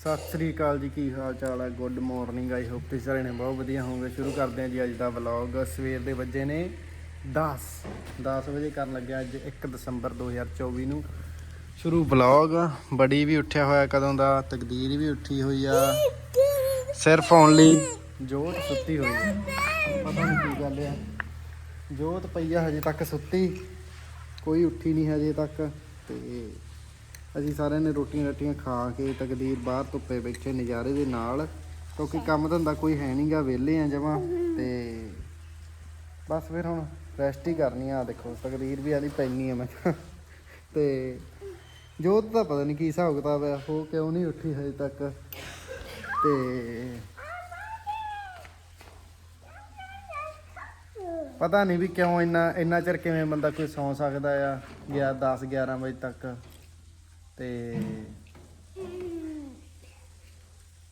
ਸਤਿ ਸ੍ਰੀ ਅਕਾਲ ਜੀ, ਕੀ ਹਾਲ ਚਾਲ ਹੈ? ਗੁੱਡ ਮਾਰਨਿੰਗ ਆਈ ਹੋਪ ਤੁਸੀਂ ਸਾਰੇ ਨੇ ਬਹੁਤ ਵਧੀਆ ਹੋਵੋਗੇ। ਸ਼ੁਰੂ ਕਰਦੇ ਹਾਂ ਜੀ ਅੱਜ ਦਾ ਵਲੌਗ ਸਵੇਰ ਦੇ ਵੱਜੇ ਨੇ 10 10 ਵਜੇ ਕਰਨ ਲੱਗਿਆ ਅੱਜ 1 ਦਸੰਬਰ 2024 ਨੂੰ। ਸ਼ੁਰੂ ਵਲੌਗ ਬੜੀ ਵੀ ਉੱਠਿਆ ਹੋਇਆ ਕਦੋਂ ਦਾ, ਤਕਦੀਰ ਵੀ ਉੱਠੀ ਹੋਈ ਆ। ਸਿਰਫ ਓਨਲੀ ਜੋਤ ਸੁੱਤੀ ਹੋਈ ਆ। ਪਤਾ ਨਹੀਂ ਕੀ ਗੱਲ ਆ। ਜੋਤ ਪਈ ਆ ਹਜੇ ਤੱਕ ਸੁੱਤੀ। ਕੋਈ ਉੱਠੀ ਨਹੀਂ ਹਜੇ ਤੱਕ। ਤੇ ਅਸੀਂ ਸਾਰਿਆਂ ਨੇ ਰੋਟੀਆਂ ਰੱਟੀਆਂ ਖਾ ਕੇ ਤਕਦੀਰ ਬਾਹਰ ਧੁੱਪੇ ਬੈਠੇ ਨਜ਼ਾਰੇ ਦੇ ਨਾਲ, ਕਿਉਂਕਿ ਕੰਮ ਧੰਦਾ ਕੋਈ ਹੈ ਨਹੀਂਗਾ ਵਿਹਲੇ ਆ ਜਮਾਂ ਤੇ ਬਸ ਫਿਰ ਹੁਣ ਰੈਸਟ ਹੀ ਕਰਨੀ ਆ ਦੇਖੋ ਤਕਦੀਰ ਵੀ ਆਦੀ ਪੈਣੀ ਆ ਮੈਂ ਕਿਹਾ। ਤੇ ਜੋਤ ਦਾ ਪਤਾ ਨਹੀਂ ਕੀ ਹਿਸਾਬ ਕਿਤਾਬ ਆ, ਉਹ ਕਿਉਂ ਨਹੀਂ ਉੱਠੀ ਹਜੇ ਤੱਕ ਤੇ ਪਤਾ ਨਹੀਂ ਵੀ ਕਿਉਂ ਇੰਨਾ ਇੰਨਾ ਚਿਰ ਕਿਵੇਂ ਬੰਦਾ ਕੋਈ ਸੌਂ ਸਕਦਾ ਆ ਗਿਆ 10 11 ਵਜੇ ਤੱਕ ਤੇ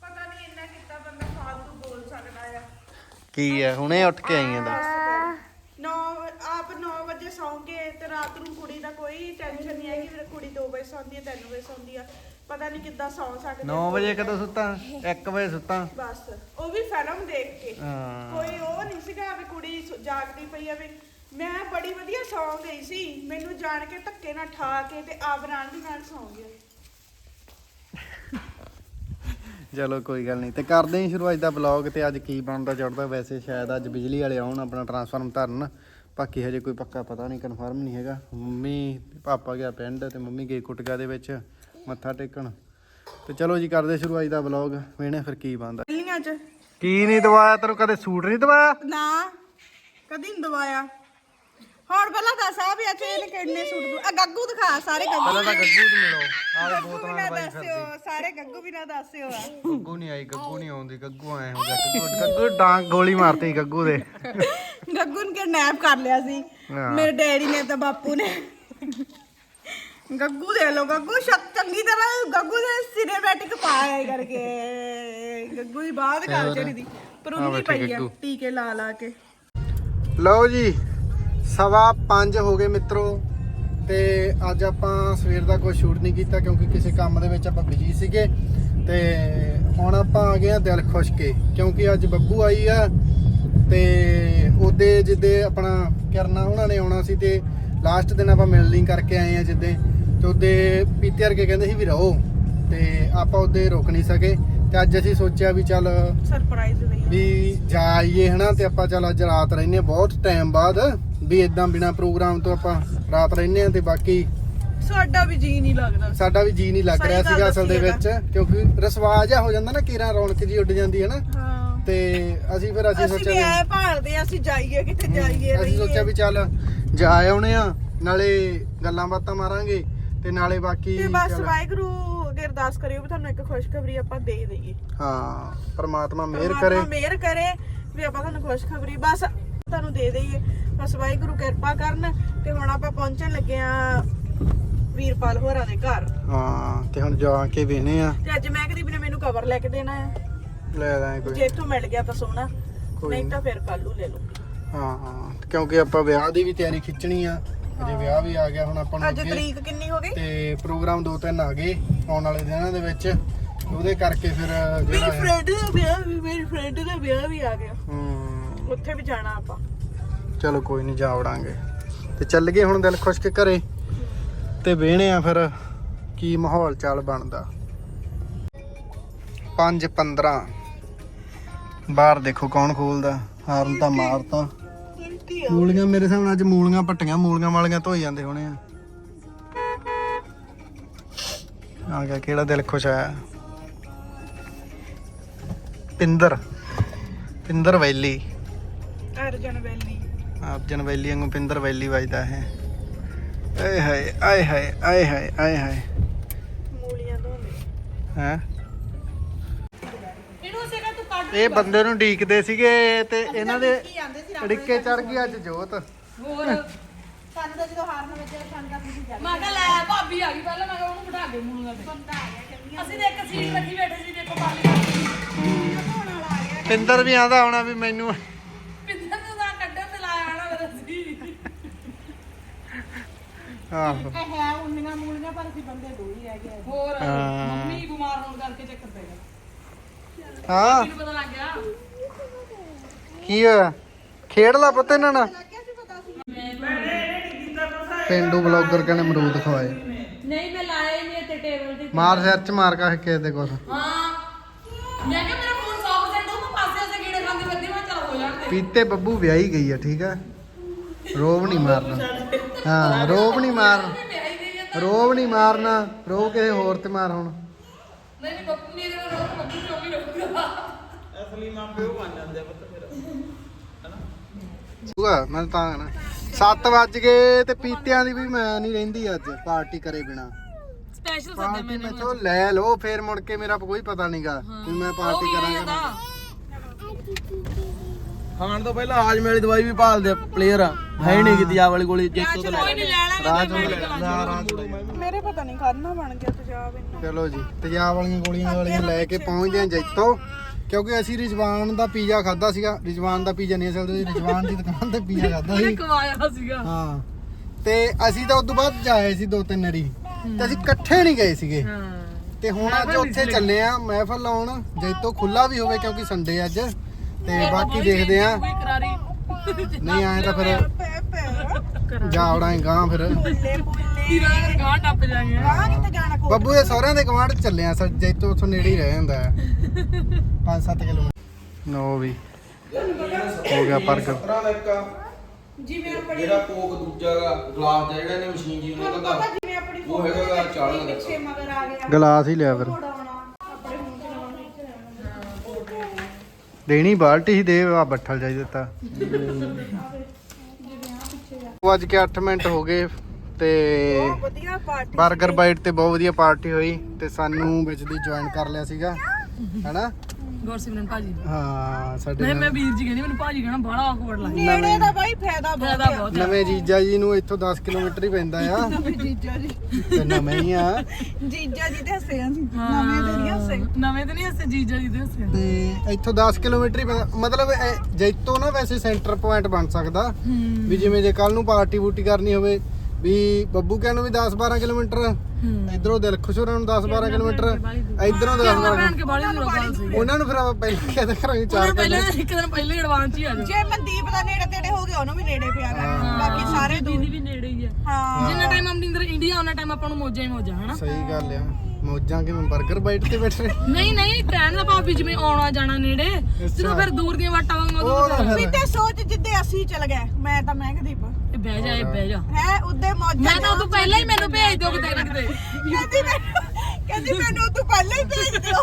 ਪਤਾ ਨਹੀਂ ਇੰਨਾ ਕੀਤਾ ਬੰਦਾ ਫਾਲਤੂ ਬੋਲ ਸਕਦਾ ਆ। ਕੀ ਆ? ਹੁਣੇ ਉੱਠ ਕੇ ਆਈ ਆ ਦੱਸ। 9 ਆਪ 9 ਵਜੇ ਸੌਂਗੇ ਤੇ ਰਾਤ ਨੂੰ ਕੁੜੀ ਦਾ ਕੋਈ ਟੈਨਸ਼ਨ ਨਹੀਂ ਹੈਗੀ ਵੀ ਕੁੜੀ 2 ਵਜੇ ਸੌਂਦੀ ਹੈ 3 ਵਜੇ ਸੌਂਦੀ ਆ। ਪਤਾ ਨਹੀਂ ਕਿੱਦਾਂ ਸੌਂ ਸਕਦੇ 9 ਵਜੇ ਕਦੋਂ ਸੁੱਤਾ? 1 ਵਜੇ ਸੁੱਤਾ? ਬਸ ਉਹ ਵੀ ਫਿਲਮ ਦੇਖ ਕੇ। ਹਾਂ। ਕੋਈ ਉਹ ਨਹੀਂ ਸੀਗਾ ਵੀ ਕੁੜੀ ਸੁ- ਜਾਗਦੀ ਪਈ ਆ ਵੀ ਮੈਂ ਬੜੀ ਵਧੀਆ ਸੌਂ ਗਈ ਸੀ। ਮੈਨੂੰ ਜਾਣ ਕੇ ਧੱਕੇ ਨਾਲ ਠਾ ਕੇ ਤੇ ਨਾਲ ਦੀ ਨਾਲ ਸੌਂ ਗਿਆ ਚਲੋ ਕੋਈ ਗੱਲ ਨਹੀਂ ਤੇ ਕਰਦੇ ਹਾਂ ਸ਼ੁਰੂ ਅੱਜ ਦਾ ਵਲੌਗ ਤੇ ਅੱਜ ਕੀ ਬਣਦਾ ਚੜਦਾ। ਵੈਸੇ ਸ਼ਾਇਦ ਅੱਜ ਬਿਜਲੀ ਵਾਲੇ ਆਉਣ ਆਪਣਾ ਟਰਾਂਸਫਾਰਮ ਧਰਨ। ਬਾਕੀ ਹਜੇ ਕੋਈ ਪੱਕਾ ਪਤਾ ਨਹੀਂ ਕਨਫਰਮ ਨਹੀਂ ਹੈਗਾ। ਮੰਮੀ ਪਾਪਾ ਗਿਆ ਪਿੰਡ ਤੇ ਮੰਮੀ ਗਈ ਕੁਟਕਾ ਦੇ ਵਿੱਚ ਮੱਥਾ ਟੇਕਣ। ਤੇ ਚਲੋ ਜੀ ਕਰਦੇ ਸ਼ੁਰੂ ਅੱਜ ਦਾ ਵਲੌਗ ਵੇਣੇ ਫਿਰ ਕੀ ਬਣਦਾ। ਪਹਿਲੀਆਂ ਚ ਕੀ ਨਹੀਂ ਦਵਾਇਆ ਤੈਨੂੰ ਕਦੇ ਸੂਟ ਨਹੀਂ ਦਵਾਇਆ? ਨਾ ਕਦੀ ਨੀ ਦਵਾਇਆ। ਹੁਣ ਪਹਿਲਾਂ ਦੱਸ ਆ ਵੀ ਇਹਨੇ ਕਿੰਨੇ ਸੂਟ ਦੂ ਆ ਗੱਗੂ ਦਿਖਾ ਸਾਰੇ ਗੱਗੂ ਪਹਿਲਾਂ ਤਾਂ ਗੱਗੂ ਨੂੰ ਮਿਲੋ। ਆਹ ਗੱਗੂ ਵੀ ਬੋਤਲਾਂ ਨਾ ਦੱਸਿਓ ਸਾਰੇ ਗੱਗੂ ਵੀ ਨਾ ਦੱਸਿਓ ਆ। ਗੱਗੂ ਨਹੀਂ ਆਈ ਗੱਗੂ ਨਹੀਂ ਆਉਂਦੀ ਗੱਗੂ ਆਏ ਹੋ ਗਿਆ ਗੱਗੂ ਗੱਗੂ ਡਾਂਗ ਗੋਲੀ ਮਾਰਤੀ ਗੱਗੂ ਦੇ। ਗੱਗੂ ਨੇ ਕਿਡਨੈਪ ਕਰ ਲਿਆ ਸੀ। ਹਾਂ। ਮੇਰੇ ਡੈਡੀ ਨੇ ਤਾਂ ਬਾਪੂ ਨੇ। ਗੱਗੂ ਦੇ ਲੋ ਗੱਗੂ ਸ਼ਕ ਚੰਗੀ ਤਰ੍ਹਾਂ ਗੱਗੂ ਦੇ ਸਿਨੇਮੈਟਿਕ ਪਾਇਆ ਕਰਕੇ। ਗੱਗੂ ਦੀ ਬਾਤ ਕਰ ਚੜੀ ਦੀ ਪਰ ਆ ਉਹਨੀ ਬੈਠੇ ਪਈ ਆ ਗੱਗੂ। ਟੀਕੇ ਲਾ ਲਾ ਕੇ। ਲਓ ਜੀ ਸਵਾ 5 ਹੋ ਗਏ ਮਿੱਤਰੋ, ਤੇ ਅੱਜ ਆਪਾਂ ਸਵੇਰ ਦਾ ਕੋਈ ਸ਼ੂਟ ਨਹੀਂ ਕੀਤਾ ਕਿਉਂਕਿ ਕਿਸੇ ਕੰਮ ਦੇ ਵਿੱਚ ਆਪਾਂ ਬਿਜ਼ੀ ਸੀਗੇ। ਤੇ ਹੁਣ ਆਪਾਂ ਆ ਗਏ ਆ ਦਿਲ ਖੁਸ਼ ਕੇ, ਕਿਉਂਕਿ ਅੱਜ ਬੱਬੂ ਆਈ ਆ, ਤੇ ਉਹਦੇ ਜਿੱਦੇ ਆਪਣਾ ਕਰਨਾ ਉਹਨਾਂ ਨੇ ਆਉਣਾ ਸੀ ਤੇ ਲਾਸਟ ਦਿਨ ਆਪਾਂ ਮਿਲਣੀ ਕਰਕੇ ਆਏ ਆ ਜਿੱਦੇ, ਤੇ ਉਹਦੇ ਪੀਤੇ ਕੇ ਕਹਿੰਦੇ ਸੀ ਵੀ ਰਹੋ, ਤੇ ਆਪਾਂ ਉਹਦੇ ਰੁਕ ਨਹੀਂ ਸਕੇ। ਤੇ ਅੱਜ ਅਸੀਂ ਸੋਚਿਆ ਵੀ ਚੱਲ ਸਰਪ੍ਰਾਈਜ਼ ਵੀ ਜਾ ਆਈਏ ਹਨਾ ਤੇ ਆਪਾਂ ਚੱਲ ਅੱਜ ਰਾਤ ਰਹਿੰਦੇ ਹਾਂ ਬਹੁਤ ਟਾਈਮ ਬਾਅਦ ਵੀ ਇਦਾਂ ਬਿਨਾ ਪ੍ਰੋਗਰਾਮ ਤੋਂ ਆਪਾਂ ਰਾਤ ਰਹਿੰਦੇ ਆ ਤੇ ਬਾਕੀ ਸਾਡਾ ਵੀ ਜੀ ਨਹੀਂ ਲੱਗਦਾ। ਸਾਡਾ ਵੀ ਜੀ ਨਹੀਂ ਲੱਗ ਰਿਹਾ ਸੀਗਾ ਅਸਲ ਦੇ ਵਿੱਚ ਕਿਉਂਕਿ ਰਸਵਾ ਜਿਹਾ ਹੋ ਜਾਂਦਾ ਨਾ ਕੀਰਾਂ ਰੌਣਕ ਜੀ ਉੱਡ ਜਾਂਦੀ ਹੈ ਨਾ। ਹਾਂ। ਤੇ ਅਸੀਂ ਫਿਰ ਅਸੀਂ ਅਸੀਂ ਸੋਚਿਆ ਐ ਭਾਲਦੇ ਆ ਅਸੀਂ ਜਾਈਏ ਕਿਤੇ ਜਾਈਏ ਅਸੀਂ ਸੋਚਿਆ ਵੀ ਚੱਲ ਜਾ ਆਉਣੇ ਆ ਨਾਲੇ ਗੱਲਾਂ ਬਾਤਾਂ ਮਾਰਾਂਗੇ ਤੇ ਨਾਲੇ ਬਾਕੀ ਤੇ ਬਸ ਵਾਹਿਗੁਰੂ ਅੱਗੇ ਅਰਦਾਸ ਕਰਿਓ ਵੀ ਤੁਹਾਨੂੰ ਇੱਕ ਖੁਸ਼ਖਬਰੀ ਆਪਾਂ ਦੇ ਦਈਏ। ਹਾਂ ਪਰਮਾਤਮਾ ਮਿਹਰ ਕਰੇ। ਮਿਹਰ ਕਰੇ ਵੀ ਆਪਾਂ ਤੁਹਾਨੂੰ ਖੁਸ਼ਖਬਰੀ ਬਸ ਤੁਹਾਨੂੰ ਦੇ ਦਈਏ। ਬਸ ਵਾਹਿਗੁਰੂ ਕਿਰਪਾ ਕਰਨ ਤੇ ਹੁਣ ਆਪਾਂ ਪਹੁੰਚਣ ਲੱਗੇ ਆ ਵੀਰਪਾਲ ਹੋਰਾਂ ਦੇ ਘਰ। ਹਾਂ ਤੇ ਹੁਣ ਜਾ ਕੇ ਵੇਨੇ ਆ ਤੇ ਅੱਜ ਮੈਂ ਕਦੀ ਨੇ ਮੈਨੂੰ ਕਵਰ ਲੈ ਕੇ ਦੇਣਾ ਹੈ। ਲੈ ਲਾਂ ਕੋਈ। ਜੇ ਇੱਥੋਂ ਮਿਲ ਗਿਆ ਤਾਂ ਸੋਹਣਾ। ਨਹੀਂ। ਤਾਂ ਫਿਰ ਕੱਲੂ ਲੈ ਲੂੰਗੀ ਹਾਂ ਹਾਂ ਕਿਉਂਕਿ ਆਪਾਂ ਵਿਆਹ ਦੀ ਵੀ ਤਿਆਰੀ ਖਿੱਚਣੀ ਆ। ਅਜੇ ਵਿਆਹ ਵੀ ਆ ਗਿਆ ਹੁਣ ਆਪਾਂ ਨੂੰ ਅੱਜ ਅੱਗੇ ਤਰੀਕ ਕਿੰਨੀ ਹੋ ਗਈ? ਤੇ ਪ੍ਰੋਗਰਾਮ ਦੋ ਤਿੰਨ ਆ ਗਏ ਆਉਣ ਵਾਲੇ ਦਿਨਾਂ ਦੇ ਵਿੱਚ ਉਹਦੇ ਕਰਕੇ ਫਿਰ ਮੇਰੀ ਜਿਹੜਾ ਫਰੈਂਡ ਦਾ ਵਿਆਹ ਵੀ ਮੇਰੀ ਫਰੈਂਡ ਦਾ ਵਿਆਹ ਵੀ ਆ ਗਿਆ। ਹੂੰ। ਉੱਥੇ ਵੀ ਜਾਣਾ ਆਪਾਂ। ਚਲੋ ਕੋਈ ਨਹੀਂ ਜਾ ਵੜਾਂਗੇ। ਤੇ ਚੱਲ ਗਏ ਹੁਣ ਦਿਲ ਖੁਸ਼ ਕੇ ਘਰੇ। ਤੇ ਵੇਹਣੇ ਆ ਫਿਰ ਕੀ ਮਾਹੌਲ ਚਾਲ ਬਣਦਾ। 5 15 ਬਾਹਰ ਦੇਖੋ ਕੌਣ ਖੋਲਦਾ। ਹਾਰਨ ਤਾਂ ਮਾਰਤਾ। ਮੂਲੀਆਂ ਮੇਰੇ ਹਿਸਾਬ ਨਾਲ ਅੱਜ ਮੂਲੀਆਂ ਪੱਟੀਆਂ ਮੂਲੀਆਂ ਵਾਲੀਆਂ ਧੋਈ ਜਾਂਦੇ ਹੋਣੇ ਆ। ਆ ਗਿਆ ਕਿਹੜਾ ਦਿਲ ਖੁਸ਼ ਆਇਆ ਪਿੰਦਰ ਪਿੰਦਰ ਵੈਲੀ। ਅਰਜਨ ਵੈਲੀ। ਆਪ ਜਨ ਵੈਲੀ ਵਾਂਗੂ ਪਿੰਦਰ ਵੈਲੀ ਵੱਜਦਾ ਹੈ ਆਏ ਹਾਏ ਆਏ ਹਾਏ ਆਏ ਹਾਏ ਆਏ ਹਾਏ। ਮੂਲੀਆਂ ਧੋਣੇ ਹੈ? ਇਹ ਬੰਦੇ ਨੂੰ ਢੀਕਦੇ ਸੀਗੇ ਤੇ ਇਹਨਾਂ ਦੇ ੜਿੱਕੇ ਚੜ ਗਈ ਅੱਜ ਜੋਤ। ਹੋਰ? ਸਾਨੂੰ ਤਾਂ ਜਦੋਂ ਹਾਰਨ ਵਿੱਚ ਸਾਨੂੰ ਤਾਂ ਤੁਸੀਂ ਜਾ ਮੈਂ ਕਿਹਾ ਲੈ ਭਾਬੀ ਆ ਗਈ ਪਹਿਲਾਂ ਮੈਂ ਕਿਹਾ ਉਹਨੂੰ ਬਿਠਾ ਦੇ ਮੂੰਹ ਤੇ ਅਸੀਂ ਤਾਂ ਇੱਕ ਸੀਟ ਰੱਖੀ ਬੈਠੇ ਸੀ ਦੇਖੋ ਪਾਲੀ ਪਿੰਦਰ ਵੀ ਆਂਦਾ ਹੋਣਾ ਵੀ ਮੈਨੂੰ ਪਿੰਦਰ ਨੂੰ ਤਾਂ ਕੱਢਣ ਤੇ ਲਾਇਆ ਆਣਾ ਮੇਰਾ ਸੀ ਆਹੋ। ਇਹ ਹੈ ਉਨੀਆਂ ਮੂਲੀਆਂ ਪਰ ਸਾਥੀ ਬੰਦੇ ਦੋ ਹੀ ਰਹਿ ਗਏ ਹੋਰ। ਮੰਮੀ ਬਿਮਾਰ ਹੋਣ ਕਰਕੇ ਚੱਕਰ ਪੈ ਗਿਆ। ਹਾਂ। ਮੈਨੂੰ ਪਤਾ ਲੱਗ ਗਿਆ। ਕੀ ਹੋਇਆ? ਖੇਡ ਲਾ ਪੁੱਤ ਇਹਨਾਂ ਨਾਲ। ਪਿੰਡੂ ਬਲੌਗਰ ਕਹਿੰਦੇ ਅਮਰੂਦ ਖਵਾਏ। ਨਹੀਂ ਮੈਂ ਲਾਇਆ ਹੀ ਨਹੀਂ ਤੇ ਟੇਬਲ ਤੇ ਮਾਰ ਸਿਰ ਚ ਮਾਰ ਕਾ ਕਿਸੇ ਦੇ ਕੁਛ। ਹਾਂ। ਮੈਂ ਕਿਹਾ ਮੇਰਾ ਫੋਨ 100% ਉਹ ਮੈਂ ਪਾਸੇ ਸੇ ਕੀੜੇ ਖਾਂਦੀ ਫਿਰਦੀ ਮੈਂ ਚੱਲ ਹੋ ਜਾਣ ਦੇ ਪੀਤੇ ਬੱਬੂ ਵਿਆਹੀ ਗਈ ਆ ਠੀਕ ਆ? ਰੋਬ ਨਹੀਂ ਮਾਰਨਾ। ਹਾਂ ਰੋਬ ਨਹੀਂ ਮਾਰਨਾ ਜਾਂਦਾ ਰੋਬ ਨਹੀਂ ਮਾਰਨਾ। ਰੋ ਕਿਸੇ ਹੋਰ ਤੇ ਮਾਰ ਹੁਣ। ਨਹੀਂ ਨਹੀਂ ਬੱਬੂ ਨਾਲ ਰੋਕ ਬੱਬੂ ਕਿਉਂ ਵੀ ਰੱਖੂਗਾ ਸੁਗਾ ਮੈਂ ਤਾਂ ਨਾ 7 ਵੱਜ ਗਏ ਤੇ ਪੀਤਿਆਂ ਦੀ ਵੀ ਮੈਂ ਨਹੀਂ ਰਹਿੰਦੀ ਅੱਜ ਪਾਰਟੀ ਕਰੇ ਬਿਨਾ। ਸਪੈਸ਼ਲ ਸੱਦੇ ਪਾਰਟੀ ਮੈਨੂੰ ਮੈਥੋਂ ਲੈ ਲਓ ਫੇਰ ਮੁੜ ਕੇ ਮੇਰਾ ਕੋਈ ਪਤਾ ਨਹੀਂਗਾ ਕਿ ਮੈਂ ਪਾਰਟੀ ਕਰਾਂਗਾ। ਖਾਣ ਤੋਂ ਪਹਿਲਾਂ ਹਾਜਮੇ ਵਾਲੀ ਦਵਾਈ ਵੀ ਭਾਲਦੇ ਪਲੇਅਰ ਆ। ਹੈ ਹੀ ਨਹੀਂ ਕੀਤੀ ਆ ਵਾਲੀ ਗੋਲੀ ਜੇਤੋ ਤੋਂ ਲੈ ਕੋਈ ਨਹੀਂ ਲੈ ਲਾਂਗੇ। ਰਾਜ ਨਾ ਰਾਜ ਮੇਰੇ ਪਤਾ ਨਹੀਂ ਕਰਨਾ ਬਣ ਗਿਆ ਤੇਜ਼ਾਬ ਇੰਨਾ। ਚਲੋ ਜੀ ਤੇਜ਼ਾਬ ਵਾਲੀਆਂ ਗੋਲੀਆਂ ਵਾਲੀਆਂ ਲੈ ਕੇ ਪਹੁੰਚਦੇ ਹਾਂ ਜੈਤੋ। ਕਿਉਂਕਿ ਅਸੀਂ ਰਿਜਵਾਨ ਦਾ ਪੀਜ਼ਾ ਖਾਦਾ ਸੀਗਾ ਰਿਜਵਾਨ ਦਾ ਪੀਜ਼ਾ ਨਹੀਂ ਅਸਲ ਵਿੱਚ ਰਿਜਵਾਨ ਦੀ ਦੁਕਾਨ ਤੇ ਪੀਜ਼ਾ ਖਾਦਾ ਸੀ। ਕਵਾਇਆ ਸੀਗਾ। ਹਾਂ ਤੇ ਅਸੀਂ ਤਾਂ ਉਦੋਂ ਬਾਅਦ ਜਾਏ ਸੀ ਦੋ ਤਿੰਨ ਵਾਰੀ। ਤੇ ਅਸੀਂ ਇਕੱਠੇ ਨਹੀਂ ਗਏ ਸੀਗੇ। ਹਾਂ। ਤੇ ਹੁਣ ਅੱਜ ਉੱਥੇ ਚੱਲੇ ਆ ਮਹਿਫਲ ਲਾਉਣ ਜੈਤੋ ਖੁੱਲਾ ਵੀ ਹੋਵੇ ਕਿਉਂਕਿ ਸੰਡੇ ਅੱਜ ਤੇ ਬਾਕੀ ਦੇਖਦੇ ਆ ਨਹੀਂ ਆਏ ਤਾਂ ਫਿਰ ਜਾਵੜਾਂ ਗਾਂ ਫਿਰ। ਗਾਂ ਟੱਪ ਜਾਗੇ ਕਿੱਥੇ ਜਾਣਾ ਬੱਬੂ ਦੇ ਸਹੁਰਿਆਂ ਦੇ ਗਵਾਂਢ ਚੱਲੇ ਆ ਸਰ ਜੈਤੋ ਉੱਥੋਂ ਨੇੜੇ ਹੀ ਰਹਿ ਜਾਂਦਾ ਹੈ। 5-7 ਕਿਲੋਮੀਟਰ। ਨੋ ਵੀ। ਹੋ ਗਿਆ ਪਰਗ। ਤਰ੍ਹਾਂ ਦਾ ਇੱਕ ਆ, ਜਿਵੇਂ ਆਪਣੀ ਜਿਹੜਾ ਕੋਕ ਦੂਜਾ ਗਾ ਗਲਾਸ ਦਾ ਜਿਹੜਾ ਇਹਨੇ ਮਸ਼ੀਨ ਜੀ ਉਹਨੇ ਪਤਾ ਕਹਿੰਦਾ ਜਿਵੇਂ ਆਪਣੀ ਉਹ ਹੈਗਾ ਗਾ ਚਾਲੀ ਦਾ ਪਿੱਛੇ ਮਗਰ ਆ ਗਿਆ। ਗਲਾਸ ਹੀ ਲਿਆ ਫਿਰ। ਦੇਣੀ ਬਾਲਟੀ ਹੀ ਦੇ ਆ ਬੱਠਲ ਜਾਈ ਦਿੱਤਾ। ਉਹ ਅੱਜ ਕੇ 8 ਮਿੰਟ ਹੋ ਗਏ। ਤੇ ਬਹੁਤ ਵਧੀਆ ਪਾਰਟੀ 버ਗਰ ਬਾਈਟ ਤੇ ਬਹੁਤ ਵਧੀਆ ਪਾਰਟੀ ਹੋਈ ਤੇ ਸਾਨੂੰ ਵਿੱਚ ਦੀ ਜੁਆਇਨ ਕਰ ਲਿਆ ਸੀਗਾ। ਹੈਨਾ? ਗੁਰਸਿਮਰਨ ਭਾਜੀ ਹਾਂ ਸਾਡੇ ਮੈਂ ਵੀਰ ਜੀ ਕਹਿੰਦੀ ਮੈਨੂੰ ਭਾਜੀ ਕਹਿਣਾ ਬੜਾ ਆਕਵਰਡ ਲੱਗਦਾ। ਨੇੜੇ ਦਾ ਬਾਈ ਫਾਇਦਾ ਬਹੁਤ ਫਾਇਦਾ ਬਹੁਤ ਹੈ ਨਵੇਂ ਜੀਜਾ ਜੀ ਨੂੰ ਇੱਥੋਂ 10 ਕਿਲੋਮੀਟਰ ਹੀ ਪੈਂਦਾ ਆ। ਆ ਜੀਜਾ ਜੀ। ਤੇ ਨਵੇਂ ਹੀ ਆ। ਜੀਜਾ ਜੀ ਤੇ ਹੱਸੇ ਅਸੀਂ। ਨਵੇਂ ਤੇ ਨਹੀਂ ਹੱਸੇ। ਨਵੇਂ ਤੇ ਨਹੀਂ ਹੱਸੇ ਜੀਜਾ ਜੀ ਦੇ ਹੱਸੇ ਤੇ ਇੱਥੋਂ 10 ਕਿਲੋਮੀਟਰ ਹੀ ਪੈਂਦਾ ਮਤਲਬ ਜੈਤੋ ਨਾ ਵੈਸੇ ਸੈਂਟਰ ਪੁਆਇੰਟ ਬਣ ਸਕਦਾ। ਵੀ ਜਿਵੇਂ ਜੇ ਕੱਲ ਨੂੰ ਪਾਰਟੀ ਬੂਟੀ ਕਰਨੀ ਹੋਵੇ ਵੀ ਬੱਬੂ ਕਹਿਣ ਨੂੰ ਵੀ 10 12 ਕਿਲੋਮੀਟਰ? ਇਧਰੋਂ ਦਿਲ ਖੁਸ਼ੋਰਾਂ ਨੂੰ 10 12 ਕਿਲੋਮੀਟਰ। ਇਧਰੋਂ 10 12 ਭੈਣ ਕੇ ਬਾਲੀ ਦੂਰ ਗੱਲ ਸੀ? ਉਹਨਾਂ ਨੂੰ ਫਿਰ ਆਪਾਂ ਪਹਿਲਾਂ ਕਹਿੰਦੇ ਹੀ ਚਾਰ ਪਹਿਲਾਂ ਇੱਕ ਦਿਨ ਪਹਿਲਾਂ ਹੀ ਐਡਵਾਂਸ ਹੀ ਆ ਜਾਓ। ਜੇ ਮਨਦੀਪ ਦਾ ਨੇੜੇ ਤੇੜੇ ਹੋ ਗਿਆ ਉਹਨੂੰ ਵੀ ਨੇੜੇ ਪਿਆ ਕਰ। ਬਾਕੀ ਸਾਰੇ ਦੂਰ। ਦੀਦੀ ਵੀ ਨੇੜੇ ਹੀ ਆ। ਹਾਂ। ਜਿੰਨਾ ਟਾਈਮ ਅਮਰਿੰਦਰ ਇੰਡੀਆ ਉਹਨਾਂ ਟਾਈਮ ਆਪਾਂ ਨੂੰ ਮੌਜਾਂ ਹੀ ਮੌਜਾਂ ਹਨਾ? ਸਹੀ ਗੱਲ ਆ। ਮੌਜਾਂ ਕਿਵੇਂ? 버ਗਰ ਬਾਈਟ ਤੇ ਬੈਠ। ਰਹੇ ਨਹੀਂ ਨਹੀਂ ਕਹਿਣ ਦਾ ਭਾਵ ਜਿਵੇਂ ਆਉਣਾ ਜਾਣਾ ਨੇੜੇ ਜਦੋਂ ਫਿਰ ਦੂਰ ਦੀਆਂ ਵਾਟਾਂ ਵਾਂਗੂ ਉਹ ਉਦੋਂ ਵੀ ਤੇ ਸੋਚ ਜਿੱਦੇ ਅਸੀਂ ਚਲ ਗਏ ਮੈਂ ਤਾਂ ਮਹਿਕਦੀਪ ਇਹ ਬਹਿ ਜਾ ਇਹ ਬਹਿ ਜਾ। ਹੈ ਉੱਦੇ ਮੌਜਾਂ ਮੈਂ ਤਾਂ ਉਦੋਂ ਪਹਿਲਾਂ ਹੀ ਮੈਨੂੰ ਭੇਜ ਦਿਓ ਕਿਤੇ ਨਾ ਕਿਤੇ। ਕਹਿੰਦੀ ਮੈਨੂੰ ਕਹਿੰਦੀ ਮੈਨੂੰ ਤੂੰ ਪਹਿਲਾਂ ਹੀ ਭੇਜ ਦਿਓ।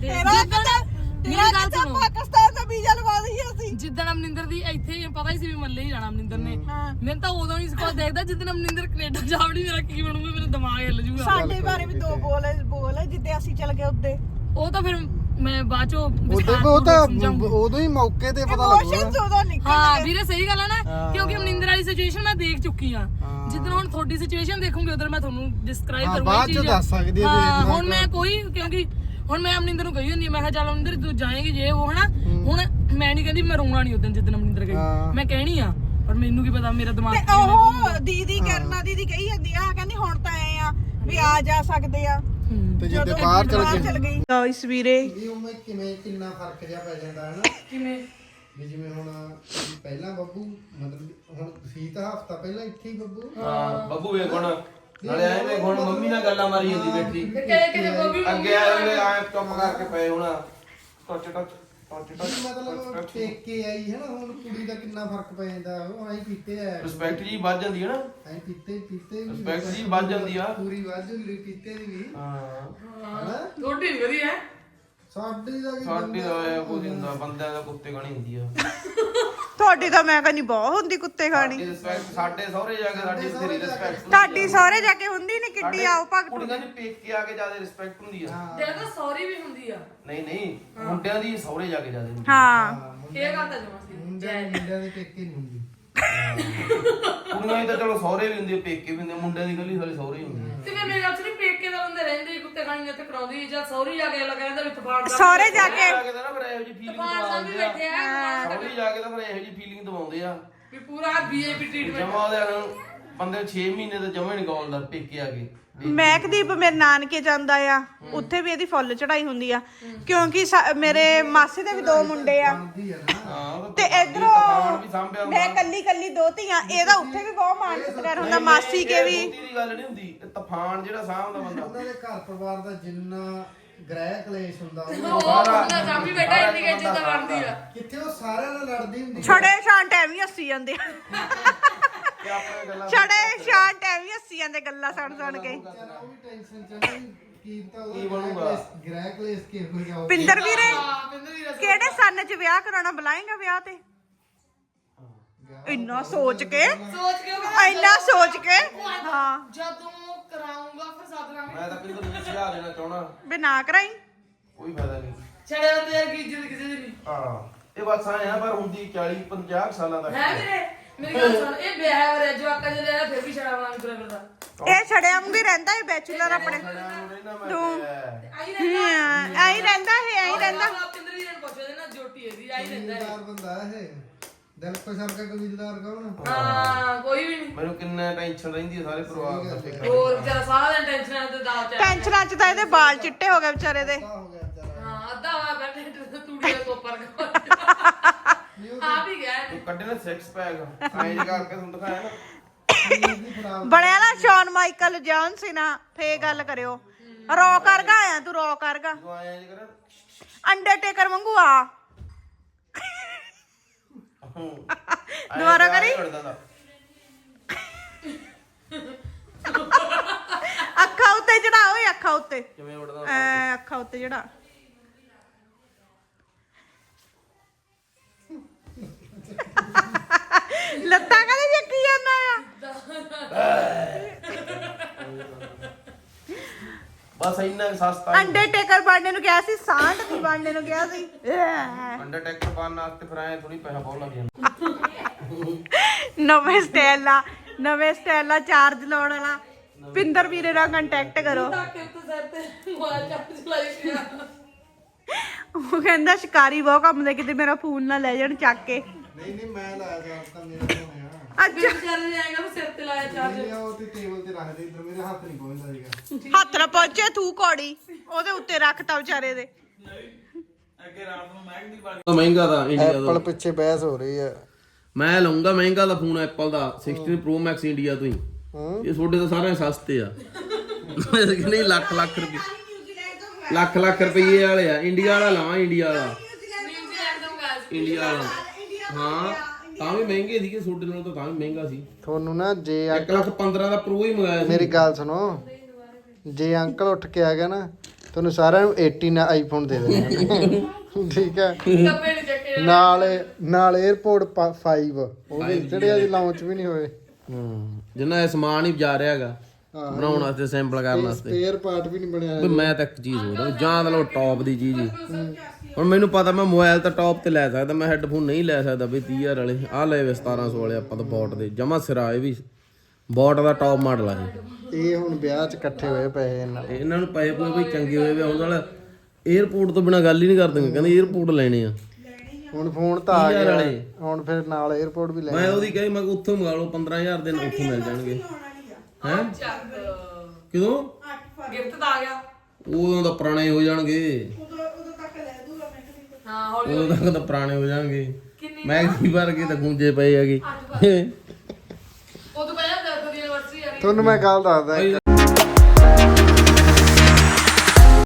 ਤੇਰਾ ਜਿੱਦਣ- ਤਾਂ ਮੇਰੀ ਤੇਰਾ ਗੱਲ ਤਾਂ ਸੁਣੋ। ਪਾਕਿਸਤਾਨ ਦਾ ਵੀਜ਼ਾ ਲਵਾ ਦਈ ਅਸੀਂ? ਜਿੱਦਣ ਅਮਰਿੰਦਰ ਦੀ ਇੱਥੇ ਹੀ ਪਤਾ ਹੀ ਸੀ ਵੀ ਮੱਲੇ ਹੀ ਜਾਣਾ ਅਮਰਿੰਦਰ ਨੇ। ਮੈਨੂੰ ਤਾਂ ਉਦੋਂ ਹੀ ਸਕੋ ਦੇਖਦਾ ਜਿੱਦਣ ਅਮਰਿੰਦਰ ਕੈਨੇਡਾ ਜਾਵੜੀ ਮੇਰਾ ਕੀ ਬਣੂਗਾ ਮੇਰਾ ਦਿਮਾਗ ਹਿੱਲ ਜੂਗਾ। ਸਾਡੇ ਬਾਰੇ ਵੀ ਦੋ ਬੋਲ ਬੋਲ ਜਿੱਦੇ ਅਸੀਂ ਚਲ ਗਏ ਉੱਦੇ। ਉਹ ਤਾਂ ਫਿਰ ਮੈਂ ਬਾਅਦ ਚੋਂ ਉਦੋਂ ਵਿਸਥਾਰ ਉਹ ਤਾਂ ਸਮਝਾਊਂਗੀ। ਉਦੋਂ ਹੀ ਮੌਕੇ ਤੇ ਪਤਾ ਇਮੋਸ਼ਨਸ ਉਦੋਂ ਨਿਕਲ ਹਾਂ ਗਏ ਵੀਰੇ ਸਹੀ ਗੱਲ ਹੈ ਨਾ ਹਾਂ। ਕਿਉਂਕਿ ਅਮਰਿੰਦਰ ਵਾਲੀ ਸਿਚੁਏਸ਼ਨ ਮੈਂ ਦੇਖ ਚੁੱਕੀ ਆ ਹਾਂ। ਜਿੱਦਣ ਹੁਣ ਤੁਹਾਡੀ ਸਿਚੁਏਸ਼ਨ ਦੇਖੂੰਗੀ ਉਧਰ ਮੈਂ ਤੁਹਾਨੂੰ ਡਿਸਕ੍ਰਾਈਬ ਹਾਂ, ਕਰੂੰਗੀ ਬਾਅਦ ਚ ਦੱਸ ਸਕਦੀ ਹੈ ਵੀ ਹਾਂ ਇੰਨਾ ਹੁਣ ਮੈਂ ਕੋਈ ਕਿਉਂਕਿ ਹੁਣ ਮੈਂ ਅਮਰਿੰਦਰ ਨੂੰ ਕਹੀ ਹੁੰਦੀ ਹਾਂ, ਮੈਂ ਕਿਹਾ ਚੱਲ ਅਮਰਿੰਦਰ ਤੂੰ ਜਾਏਂਗੀ ਜੇ ਉਹ ਹਨਾ ਹੁਣ ਮੈਂ ਨਹੀਂ ਕਹਿੰਦੀ ਮੈਂ ਰੋਣਾ ਨਹੀਂ ਉਦੋਂ ਜਿੱਦਣ ਅਮਰਿੰਦਰ ਗਈ ਹਾਂ। ਮੈਂ ਕਹਿਣੀ ਆ ਪਰ ਮੈਨੂੰ ਕੀ ਪਤਾ ਮੇਰਾ ਦਿਮਾਗ ਤੇ ਕਿਵੇਂ ਉਹ ਦੀਦੀ ਕਰਨਾ ਦੀਦੀ ਕਹੀ ਜਾਂਦੀ ਆ ਕਹਿੰਦੀ ਹੁਣ ਤਾਂ ਐ ਆ ਵੀ ਆ ਜਾ ਸਕਦੇ ਆ। ਤੇ ਜਿੱਦੇ ਬਾਹਰ ਚਲ ਬਾਹਰ ਗਏ ਚਲ ਗਈ। ਗਾਇਸ ਵੀਰੇ। ਵੀ ਉਵੇਂ ਕਿਵੇਂ ਕਿੰਨਾ ਫ਼ਰਕ ਜਿਹਾ ਪੈ ਜਾਂਦਾ ਹੈ ਨਾ? ਕਿਵੇਂ? ਵੀ ਜਿਵੇਂ ਹੁਣ ਪਹਿਲਾਂ ਬੱਬੂ ਮਤਲਬ ਹੁਣ ਸੀ ਤਾਂ ਹਫਤਾ ਪਹਿਲਾਂ ਇੱਥੇ ਹੀ ਬੱਬੂ। ਹਾਂ ਬੱਬੂ ਵੇਖ ਹੁਣ। ਨਾਲੇ ਆਏ ਵੇਖ ਹੁਣ ਮੰਮੀ ਨਾਲ ਗੱਲਾਂ ਮਾਰੀ ਜਾਂਦੀ ਬੈਠੀ। ਕਿਤੇ ਕਿਤੇ ਗੋਭੀ ਅੱਗੇ ਆਏ ਵੇ ਆਏ ਚੁੱਪ ਕਰਕੇ ਪਏ ਹੁਣ। ਟੱਚ ਟੱਚ ਟੱਚ ਟੱਚ ਮਤਲਬ ਟੇਕ ਕੇ ਆਈ ਹੈ ਨਾ ਹੁਣ ਕੁੜੀ ਦਾ ਕਿੰਨਾ ਫ਼ਰਕ ਪੈ ਜਾਂਦਾ ਉਹ ਐਂ ਪੀਤੇ ਆ। ਰਿਸਪੈਕਟ ਜੀ ਵੱਧ ਜਾਂਦੀ ਹੈ ਨਾ। ਐਂ ਪੀਤੇ ਪੀਤੇ ਵੀ ਰਿਸਪੈਕਟ ਜੀ ਵੱਧ ਜਾਂਦੀ ਆ। ਪੂਰੀ ਵਾਜੂ ਵੀ ਪੀਤੇ ਦੀ ਵੀ। ਹਾਂ। ਹਨਾ? ਰੋਟੀ ਵਧੀਆ ਹੈ? ਸਾਡੀ ਦਾ ਕੀ ਸਾਡੀ ਦਾ ਇਹ ਕੋਈ ਹੁੰਦਾ ਬੰਦਿਆਂ ਦਾ ਕੁੱਤੇ ਗਾਣੀ ਹੁੰਦੀ ਆ। ਤੁਹਾਡੀ ਤਾਂ ਮੈਂ ਕਹਿੰਦੀ ਬਹੁਤ ਹੁੰਦੀ ਕੁੱਤੇ ਖਾਣੀ। ਸਾਡੀ ਰਿਸਪੈਕਟ ਸਾਡੇ ਸਹੁਰੇ ਜਾ ਕੇ ਸਾਡੀ ਬਥੇਰੀ ਰਿਸਪੈਕਟ ਤੁਹਾਡੀ ਸਾਰੇ ਜਾ ਕੇ ਹੁੰਦੀ ਨਹੀਂ ਕਿੱਡੀ ਆਓ ਭਗਤ? ਕੁੜੀਆਂ ਦੀ ਪੇਕੇ ਆ ਕੇ ਜ਼ਿਆਦਾ ਰਿਸਪੈਕਟ ਹੁੰਦੀ ਆ। ਤੇਰੇ ਤਾਂ ਸੌਰੀ ਵੀ ਹੁੰਦੀ ਆ। ਨਹੀਂ ਨਹੀਂ ਮੁੰਡਿਆਂ ਦੀ ਸਹੁਰੇ ਜਾ ਕੇ ਜ਼ਿਆਦਾ ਹੁੰਦੀ ਹਾਂ। ਇਹ ਗੱਲ ਤਾਂ ਜਮਾ ਸੀ ਮੁੰਡਿਆਂ ਮੁੰਡਿਆਂ ਦੇ ਪੇਕੇ ਨਹੀਂ ਹੁੰਦੀ। ਕੁੜੀਆਂ ਦੀ ਤਾਂ ਚਲੋ ਸਹੁਰੇ ਵੀ ਹੁੰਦੀ ਆ ਪੇਕੇ ਵੀ ਹੁੰਦੇ ਆ, ਮੁੰਡਿਆਂ ਦੀ ਗੱਲੀ ਸਾਲੀ ਸਹੁਰੇ ਹੀ ਹੁੰਦੀ ਆ। ਤੇ ਮੈਂ ਮੇਰੇ ਬੰਦੇ ਰਹਿੰਦੇ ਹੀ ਕੁੱਤੇ ਖਾਣੀ ਇੱਥੇ ਕਰਾਉਂਦੀ ਜਾਂ ਸੌਰੀ ਜਾ ਕੇ ਲੱਗਾ ਰਹਿੰਦਾ ਵੀ ਤਫਾੜ ਦਾ ਸਾਰੇ ਜਾ ਕੇ? ਜਾ ਕੇ ਤਾਂ ਨਾ ਫਿਰ ਇਹੋ ਜਿਹੀ ਫੀਲਿੰਗ ਤਫਾੜ ਸਾਹਿਬ ਵੀ ਦਵਾਉਂਦੇ ਬੈਠੇ ਆ ਆ ਸਹੁਰੇ ਜਾ ਕੇ ਤਾਂ ਫਿਰ ਇਹੋ ਜਿਹੀ ਫੀਲਿੰਗ ਦਵਾਉਂਦੇ ਆ। ਵੀ ਪੂਰਾ ਵੀਆਈਪੀ ਟ੍ਰੀਟਮੈਂਟ ਜਮਾ ਉਹਦੇ ਨੂੰ ਬੰਦੇ 6 ਮਹੀਨੇ ਤਾਂ ਜਮਾ ਨਹੀਂ ਗਾਉਂਦਾ ਪੇਕੇ ਆ ਕੇ ਮਹਿਕਦੀਪ ਮੇਰੇ ਨਾਨਕੇ ਜਾਂਦਾ ਆ ਉੱਥੇ ਵੀ ਇਹਦੀ ਫੁੱਲ ਚੜਾਈ ਹੁੰਦੀ ਆ। ਕਿਉਂਕਿ ਸਾ- ਮੇਰੇ ਮਾਸੀ ਦੇ ਵੀ ਦੋ ਮੁੰਡੇ ਆ। ਤੇ ਇਧਰੋਂ ਸਾਂਭਿਆ ਮੈਂ ਕੱਲੀ ਕੱਲੀ ਦੋ ਧੀਆਂ ਇਹਦਾ ਉੱਥੇ ਵੀ ਬਹੁਤ ਮਾਣ ਸਤਿਕਾਰ ਹੁੰਦਾ ਮਾਸੀ ਕੇ ਵੀ। ਦੋਤੀ ਦੀ ਗੱਲ ਨਹੀਂ ਹੁੰਦੀ ਇਹ ਤੂਫਾਨ ਜਿਹੜਾ ਸਾਂਭਦਾ ਬੰਦਾ। ਉਹਨਾਂ ਦੇ ਘਰ ਪਰਿਵਾਰ ਦਾ ਜਿੰਨਾ ਗ੍ਰਹਿ ਕਲੇਸ਼ ਹੁੰਦਾ ਉਹ ਉਹ ਬੰਦਾ ਚਾਬੀ ਬੈਠਾ ਇੰਨੀ ਕਿ ਜਿੱਦਾਂ ਬਣਦੀ ਆ। ਕਿੱਥੇ ਉਹ ਸਾਰਿਆਂ ਨਾਲ ਲੜਦੀ ਹੁੰਦੀ ਛੜੇ ਸ਼ਾਂਟ ਐਵੇਂ ਹੀ ਹੱਸੀ ਜਾਂਦੇ ਆ। ਤੇ ਆਪਣੇ ਗੱਲਾਂ ਛੜੇ ਸ਼ਾਂਟ ਐਵੇਂ ਹੀ ਹੱਸੀ ਜਾਂਦੇ ਗੱਲਾਂ ਸੁਣ ਸੁਣ ਕੇ। ਚੱਲ ਉਹ ਵੀ ਟੈਨਸ਼ਨ ਚ ਆ। ਵੀ ਕੀ ਤਾਂ ਕੀ ਬਣੂਗਾ? ਗ੍ਰਹਿ ਕਲੇਸ਼ ਕੀ ਹੋ ਜਾਊਗਾ ਪਿੰਦਰ ਵੀਰੇ ਹਾਂ ਬਿੰਦਰ ਵੀਰ ਕਿਹੜੇ ਸੰਨ ਚ ਵਿਆਹ ਕਰਾਉਣਾ ਬੁਲਾਏਗਾ ਵਿਆਹ ਤੇ? ਇੰਨਾ ਸੋਚ ਕੇ? ਸੋਚ ਕੇ ਉਹ ਇੰਨਾ ਸੋਚ ਕੇ? ਹਾਂ। ਜਦੋਂ ਕਰਾਉਂਗਾ ਫਿਰ ਸਾਧਨਾ ਮੈਂ ਤਾਂ ਕਿਤੇ ਨੂੰ ਸੁਝਾ ਦੇਣਾ ਚਾਹਣਾ ਵੀ ਨਾ ਕਰਾਈ? ਕੋਈ ਫਾਇਦਾ ਨਹੀਂ। ਛੜੇ ਬੰਦੇ ਯਾਰ ਕੀ ਇੱਜ਼ਤ ਕਿਸੇ ਦੀ ਨਹੀਂ। ਹਾਂ। ਇਹ ਬਸ ਆਏ ਆ ਪਰ ਹੁੰਦੀ 40 50 ਸਾਲਾਂ ਤੱਕ। ਹੈ ਵੀਰੇ। ਮੇਰੀ ਗੱਲ ਸੁਣ ਇਹ ਵਿਆਹ ਵਰੇ ਜੋ ਆਕਾ ਜਿਹੜੇ ਆ ਫਿਰ ਵੀ ਛੜਾ ਬਣਾ ਕੇ ਕਰਦਾ ਇਹ ਛੜਿਆਂ ਵਾਂਗੂ ਹੀ ਰਹਿੰਦਾ ਇਹ ਬੈਚਲਰ ਆਪਣੇ। ਤੂੰ। ਤੇ। ਆਈ ਹਾਂ ਐਂ ਹੀ ਰਹਿੰਦਾ ਇਹ ਐਂ ਹੀ ਰਹਿੰਦਾ। ਪਿੰਦਰ ਵੀਰ ਨੂੰ ਪੁੱਛਦੇ ਨਾ ਜੋਟੀ ਇਹਦੀ ਆਈ ਰਹਿੰਦਾ ਇਹ। ਕਬੀਲਦਾਰ ਬੰਦਾ ਇਹ। ਦਿਲ ਪਛਾਣ ਕੇ ਕਬੀਲਦਾਰ ਕੌਣ ਹਾਂ ਕੋਈ ਵੀ ਨਹੀਂ। ਮੈਨੂੰ ਕਿੰਨਾ ਟੈਨਸ਼ਨ ਰਹਿੰਦੀ ਹੈ ਸਾਰੇ ਪਰਿਵਾਰ ਦਾ। ਫਿਕਰ ਹੋਰ ਵਿਚਾਰਾ ਸਾਰਾ ਦਿਨ ਟੈਨਸ਼ਨ ਤੇ ਦਾਲ ਚ ਟੈਨਸ਼ਨਾਂ ਚ ਤਾਂ ਇਹਦੇ ਵਾਲ ਚਿੱਟੇ ਹੋ ਗਏ ਵਿਚਾਰੇ ਦੇ। ਹੋ ਗਿਆ ਵਿਚਾਰਾ। ਹਾਂ ਅੱਧਾ ਵਾ ਬੈਠੇ ਤੂੜੀ ਦੇ ਕੋਪਰ ਆ ਵੀ ਗਿਆ ਤੂੰ ਕੱਢੇ ਨਾ 6 ਪੈਕ। ਐਂ ਜਿਹਾ ਕਰਕੇ ਤੁਹਾਨੂੰ ਦਿਖਾਇਆ ਨਾ। ਦੀ ਖਰਾਬ ਬਣਿਆ ਨਾ ਸ਼ੌਨ ਮਾਈਕਲ ਜੌਨ ਸੀ ਨਾ ਫੇ ਗੱਲ ਕਰਿਓ। ਰੋ ਕਰਗਾ ਆਇਆ ਤੂੰ ਰੋ ਕਰਗਾ ਤੂੰ ਆਇਆ ਜਿਹਾ ਕਰ। ਅੰਡਰਟੇਕਰ ਵਾਂਗੂ ਆ। ਦੁਬਾਰਾ ਕਰੀ। ਅੱਖਾਂ ਉੱਤੇ ਚੜਾ ਓਏ ਅੱਖਾਂ ਉੱਤੇ। ਕਿਵੇਂ ਉੱਡਦਾ ਐ ਅੱਖਾਂ ਉੱਤੇ ਚੜਾ ਬਸ ਇੰਨਾ ਕੁ ਸਸਤਾ ਅੰਡਰਟੇਕਰ ਬਣਨੇ ਨੂੰ ਕਿਹਾ ਸੀ ਸਾਂਢ ਨਹੀਂ ਬਣਨੇ ਨੂੰ ਕਿਹਾ ਸੀ। ਅੰਡਰਟੇਕਰ ਪਾਣ ਵਾਸਤੇ ਫਿਰ ਐ ਥੋੜੀ ਪੈਸਾ ਬਹੁਤ ਲੱਗ ਜਾਂਦਾ। ਨਵੇਂ ਸਟਾਈਲ ਆ ਨਵੇਂ ਸਟਾਈਲ ਆ ਚਾਰਜ ਲਾਉਣ ਵਾਲਾ। ਪਿੰਦਰ ਵੀਰੇ ਨਾਲ ਕੰਟੈਕਟ ਕਰੋ। ਸੀ ਉਹ ਕਹਿੰਦਾ ਸ਼ਿਕਾਰੀ ਬਹੁਤ ਕੰਮ ਦੇ ਕਿਤੇ ਮੇਰਾ ਫੋਨ ਨਾ ਲੈ ਜਾਣ ਚੱਕ ਕੇ। ਨਹੀਂ ਨਹੀਂ ਮੈਂ ਲਾਇਆ ਤਾਂ ਮੇਰੇ ਤੋਂ ਅੱਛਾ। ਚੱਲ ਜਾਏਗਾ ਸਿਰ ਤੇ ਲਾਇਆ ਚਾਰਜ ਨਹੀਂ ਉਹ ਤੇ ਟੇਬਲ ਤੇ ਰੱਖ ਦੇ ਇਧਰ ਮੇਰੇ ਹੱਥ ਨਹੀਂ ਪਹੁੰਚਦਾ ਸੀਗਾ। ਹੱਥ ਨਾ ਪਹੁੰਚੇ ਤੂੰ ਕੌੜੀ ਉਹਦੇ ਉੱਤੇ ਰੱਖਤਾ ਵਿਚਾਰੇ ਦੇ। ਮਹਿੰਗਾ ਦਾ ਇੰਡੀਆ ਦਾ ਪਿੱਛੇ ਬਹਿਸ ਹੋ ਰਹੀ ਹੈ। ਮੈਂ ਲਊਂਗਾ ਮਹਿੰਗਾ ਦਾ ਫੋਨ ਐਪਲ ਦਾ 16 Pro Max ਇੰਡੀਆ ਤੋਂ ਹੀ। ਇਹ ਤੁਹਾਡੇ ਤਾਂ ਸਾਰੇ ਸਸਤੇ ਆ। ਕਿ ਨਹੀਂ ਲੱਖ ਲੱਖ ਰੁਪਏ। ਲੱਖ ਲੱਖ ਰੁਪਏ ਵਾਲੇ ਆ। ਇੰਡੀਆ ਵਾਲਾ ਲਵਾਂ ਇੰਡੀਆ ਵਾਲਾ। ਨਿਊਜ਼ੀਲੈਂਡ ਤੋਂ ਗਾਇਸ ਇੰਡੀਆ ਵਾਲਾ। ਹਾਂ। ਤਾਂ ਵੀ ਮਹਿੰਗੇ ਸੀਗੇ ਤੁਹਾਡੇ ਨਾਲੋਂ ਤਾਂ ਤਾਂ ਵੀ ਮਹਿੰਗਾ ਸੀ। ਤੁਹਾਨੂੰ ਨਾ ਜੇ 1 ਲੱਖ 15 ਦਾ Pro ਹੀ ਮੰਗਾਇਆ ਸੀ। ਮੇਰੀ ਗੱਲ ਸੁਣੋ। ਜੇ ਅੰਕਲ ਉੱਠ ਕੇ ਆ ਗਿਆ ਨਾ ਤੁਹਾਨੂੰ ਸਾਰਿਆਂ ਨੂੰ 18 ਆਈਫੋਨ ਦੇ ਦੇਣਾ ਠੀਕ ਹੈ? ਕੱਪੇ ਨਹੀਂ ਚੱਕੇ ਨਾਲ ਨਾਲ 에어ਪੋਰਟ 5 ਉਹ ਵੀ ਜਿਹੜੇ ਅਜੇ ਲਾਂਚ ਵੀ ਨਹੀਂ ਹੋਏ। ਹੂੰ। ਜਿੰਨਾ ਇਹ ਸਮਾਨ ਹੀ ਜਾ ਰਿਹਾ ਹੈਗਾ। ਬਣਾਉਣ ਵਾਸਤੇ ਸੈਂਪਲ ਕਰਨ ਵਾਸਤੇ। ਸਪੇਅਰ ਪਾਰਟ ਵੀ ਨਹੀਂ ਬਣਿਆ ਵੀ ਮੈਂ ਤਾਂ ਇੱਕ ਚੀਜ਼ ਹੋਰ ਜਾਂ ਲੋ ਟੌਪ ਦੀ ਚੀਜ਼ ਹੀ। ਹੁਣ ਮੈਨੂੰ ਪਤਾ ਮੈਂ ਮੋਬਾਈਲ ਤਾਂ ਟੌਪ ਤੇ ਲੈ ਸਕਦਾ ਮੈਂ ਹੈੱਡਫੋਨ ਨਹੀਂ ਲੈ ਸਕਦਾ ਵੀ 30000 ਵਾਲੇ। ਆ ਲੈ 1700 ਵਾਲੇ ਆਪਾਂ ਤਾਂ ਬੋਟ ਦੇ ਜਮਾ ਸਿਰਾ ਇਹ ਵੀ। ਬੋਟ ਦਾ ਟੌਪ ਮਾਡਲ ਆ ਇਹ। ਹੁਣ ਵਿਆਹ 'ਚ ਇਕੱਠੇ ਹੋਏ ਪਏ ਇਹਨਾਂ ਦੇ। ਇਹਨਾਂ ਨੂੰ ਪਏ ਪਏ ਚੰਗੇ ਹੋਏ ਵੀ ਆਉਣ ਵਾਲਾ 에어ਪੋਰਟ ਤੋਂ ਬਿਨਾਂ ਗੱਲ ਹੀ ਨਹੀਂ ਕਰਦੇ ਕਹਿੰਦੇ 에어ਪੋਰਟ ਲੈਣੇ ਆ। ਹੁਣ ਫੋਨ ਤਾਂ ਆ ਗਿਆ। ਹੁਣ ਫਿਰ ਨਾਲ 에어ਪੋਰਟ ਵੀ ਲੈ ਮੈਂ ਉਹਦੀ ਕਹੀ ਮੈਂ ਉੱਥੋਂ ਮੰਗਾ ਲਓ 15000 ਦੇ ਨਾਲ ਉੱਥੋਂ ਮਿਲ ਜਾਣਗੇ। ਹੈ? ਕਿਦੋਂ? ਗਿਫਟ ਤਾਂ ਆ ਗਿਆ। ਉਦੋਂ ਤਾਂ ਪੁਰਾਣੇ ਹੋ ਜਾਣਗੇ। ਹਾਂ ਹੌਲੀ ਉਦੋਂ ਤੱਕ ਤਾਂ ਪੁਰਾਣੇ ਹੋ ਜਾਣਗੇ। ਮੈਂ ਕੀ ਵਰਗੇ ਤਾਂ ਗੂੰਜੇ ਪਏ ਹੈਗੇ। ਉਹ ਤੋਂ ਪਹਿਲਾਂ ਦਰਦ ਦੀ ਯੂਨੀਵਰਸਿਟੀ ਆ ਰਹੀ ਤੁਹਾਨੂੰ ਮੈਂ ਗੱਲ ਦੱਸਦਾ ਇੱਕ।